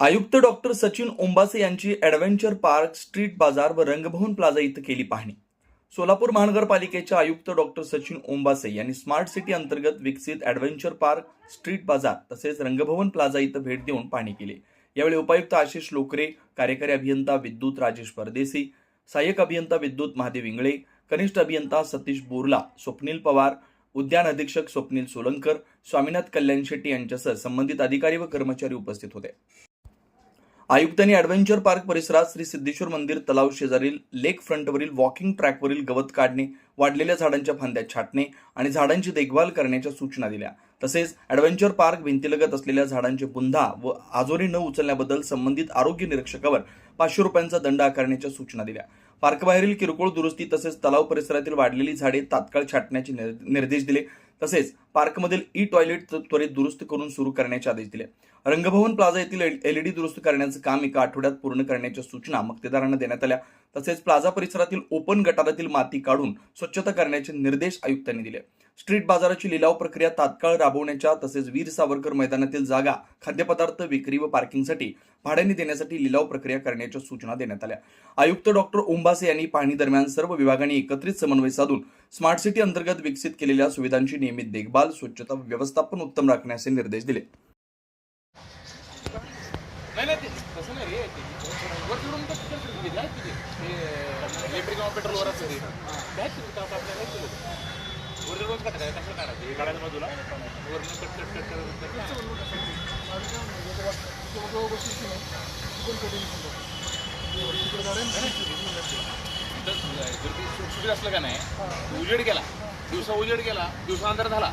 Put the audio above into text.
आयुक्त डॉक्टर सचिन ओंबासे यांची adventure park street बाजार व रंगभवन प्लाझा इथं केली पाहणी. सोलापूर महानगरपालिकेचे आयुक्त डॉक्टर सचिन ओंबासे यांनी स्मार्ट सिटी अंतर्गत विकसित ॲडव्हेंचर पार्क स्ट्रीट बाजार तसेच रंगभवन प्लाझा इथं भेट देऊन पाहणी केली. यावेळी उपायुक्त आशिष लोकरे कार्यकारी अभियंता विद्युत राजेश परदेसी सहाय्यक अभियंता विद्युत महादेव इंगळे कनिष्ठ अभियंता सतीश बोरला स्वप्नील पवार उद्यान अधीक्षक स्वप्नील सोलंकर स्वामीनाथ कल्याण शेट्टी यांच्यासह संबंधित अधिकारी व कर्मचारी उपस्थित होते. आयुक्तांनी ॲडव्हेंचर पार्क परिसरात श्री सिद्धेश्वर मंदिर तलाव शेजारील लेक फ्रंटवरील वॉकिंग ट्रॅकवरील गवत काढणे वाढलेल्या झाडांच्या फांद्या छाटणे आणि झाडांची देखभाल करण्याच्या सूचना दिल्या. तसेच ॲडव्हेंचर पार्क भिंतीलगत असलेल्या झाडांचे बुंधा व आजोरी न उचलण्याबद्दल संबंधित आरोग्य निरीक्षकावर पाचशे रुपयांचा दंड आकारण्याच्या सूचना दिल्या. पार्कबाहेरील किरकोळ दुरुस्ती तसेच तलाव परिसरातील वाढलेली झाडे तात्काळ छाटण्याचे निर्देश दिले. तसेच पार्कमधील ई टॉयलेट त्वरित दुरुस्त करून सुरू करण्याचे आदेश दिले. रंगभवन प्लाझा येथील एलईडी दुरुस्त करण्याचं काम एका आठवड्यात पूर्ण करण्याच्या सूचना मक्तेदारांना देण्यात आल्या. तसेच प्लाझा परिसरातील ओपन गटारातील माती काढून स्वच्छता करण्याचे निर्देश आयुक्तांनी दिले. स्ट्रीट बाजाराची लिलाव प्रक्रिया तात्काळ राबवण्याच्या तसेच वीर सावरकर मैदानातील जागा खाद्यपदार्थ विक्री व पार्किंगसाठी भाड्याने देण्यासाठी लिलाव प्रक्रिया करण्याच्या सूचना देण्यात आल्या. आयुक्त डॉक्टर ओंबासे यांनी पाहणी दरम्यान सर्व विभागांनी एकत्रित समन्वय साधून स्मार्ट सिटी अंतर्गत विकसित केलेल्या सुविधांची नियमित देखभाल स्वच्छता व्यवस्थापन उत्तम राखण्याचे निर्देश दिले नाही नाही ते नाही असलं का नाही उजेड गेला दिवसा उजेड गेला दिवसा अंधार झाला